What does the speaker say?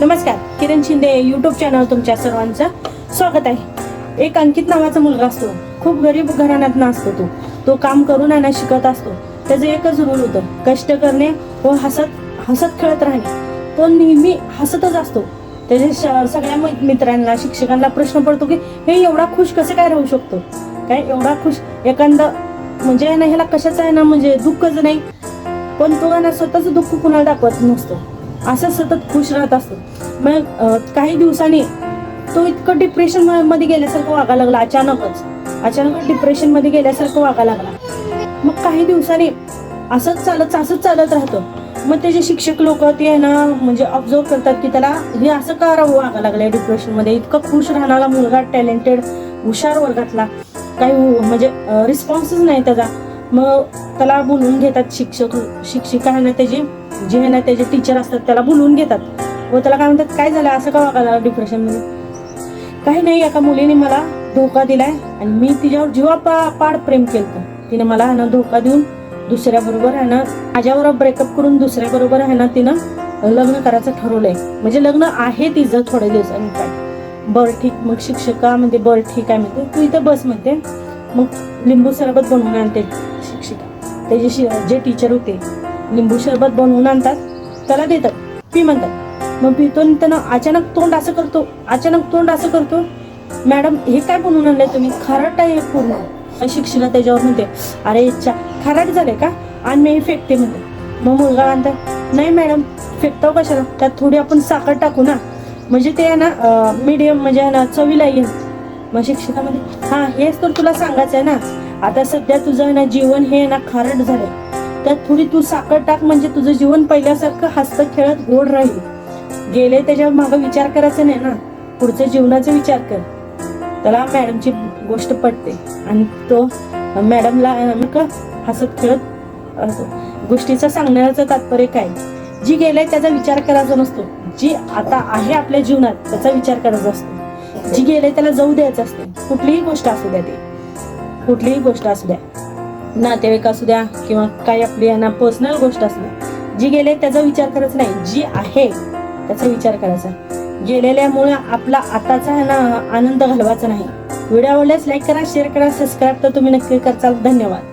नमस्कार किरण Shinde YouTube channel तुमच्या सर्वांचं स्वागत आहे. एक अंकित नावाचा मुलगा असतो. खूप गरीब घराण्यात असतो तो. तो काम करून आणि शिकत असतो. त्याचं एकच रूल होतं कष्ट करणे व हसत हसत खेळत राहणे. तो नेहमी हसतच असतो. त्याच्या श- सगळ्या मै- मित्रांना शिक्षकांना प्रश्न पडतो की हे एवढा खुश कसे काय राहू शकतो? काय एवढा खुश? एखादा म्हणजे ना ह्याला कशाचं आहे ना म्हणजे दुःखच नाही. पण तो ना स्वतःच दुःख कुणाला दाखवत नसतो. असं सतत खुश राहत असतो. मग काही दिवसांनी तो इतकं डिप्रेशनमध्ये गेल्यासारखं वागा लागला अचानकच. अचानक डिप्रेशनमध्ये गेल्यासारखं वागा लागला. मग काही दिवसांनी असंच चालत असंच चालत राहतं. मग त्याचे शिक्षक लोक ते ना म्हणजे ऑब्झर्व करतात की त्याला हे असं का राहू वागायला लागलंय डिप्रेशनमध्ये? इतकं खुश राहणारा मुलगा टॅलेंटेड हुशार वर्गातला. काही म्हणजे रिस्पॉन्सच नाही त्याचा. मग त्याला बोलवून घेतात शिक्षक शिक्षिका आहे ना त्याची जे आहे ना त्याचे टीचर असतात त्याला बोलवून घेतात. व त्याला काय म्हणतात काय झालं? असं का वागायला डिप्रेशनमध्ये? काही नाही एका मुलीने मला धोका दिलाय आणि मी तिच्यावर जीवा पा- पाड प्रेम केलं तिने मला आहे ना धोका देऊन दुसऱ्याबरोबर आहे ना माझ्याबरोबर ब्रेकअप करून दुसऱ्याबरोबर आहे ना तिनं लग्न करायचं ठरवलंय. म्हणजे लग्न आहे तिचं थोड्या दिवसांनी काय. बरं ठीक मग शिक्षका म्हणते बरं ठीक आहे म्हणते. तू इथं बस म्हणते. मग लिंबू सरबत बनवून आणते शिक्षिका. त्याचे शि- जे टीचर होते लिंबू सरबत बनवून आणतात त्याला देतात. पी म्हणतात. मग पितो त्यांना त्यानं अचानक तोंड असं करतो अचानक तोंड असं करतो मॅडम हे काय बनवून आणलंय तुम्ही? खारट आहे पूर्ण. शिक्षिका त्याच्यावर म्हणते अरे चा खारट झाले का? आणि मी फेकते म्हणते. मग मुलगा म्हणतात नाही मॅडम फेकताव कशाला? त्यात थोडी आपण साखर टाकू ना. म्हणजे ते आहे ना मीडियम म्हणजे आहे ना चवीला येईल मग शिक्षिका म्हणजे हा हेच तर तुला सांगायचं आहे ना. आता सध्या तुझं ना जीवन हे ना खारट झालंय. त्यात थोडी तू साखर टाक म्हणजे तुझं जीवन पहिल्यासारखं हसत खेळत गोड राहील. गेले त्याच्यावर मागं विचार करायचा नाही ना. पुढच्या जीवनाचा विचार कर. त्याला मॅडमची गोष्ट पटते. आणि तो मॅडमला का हसत खेळत असतो गोष्टीचं सांगण्याचं तात्पर्य काय? जी गेलाय त्याचा विचार करायचा नसतो. जी आता आहे आपल्या जीवनात त्याचा विचार करायचा असतो. जी गेले त्याला जाऊ द्यायचं असते. कुठलीही गोष्ट असू द्या ती. कुठलीही गोष्ट असू द्या. नातेवाईक असू द्या किंवा काही आपली यांना ना पर्सनल गोष्ट असू द्या. जी गेले त्याचा विचार करायचा नाही. जी आहे त्याचा विचार करायचा. गेलेल्यामुळे आपला आताचा ना आनंद घालवायचा नाही. व्हिडिओ आवडल्यास लाईक करा शेअर करा सबस्क्राईब तर तुम्ही नक्की करचाल धन्यवाद.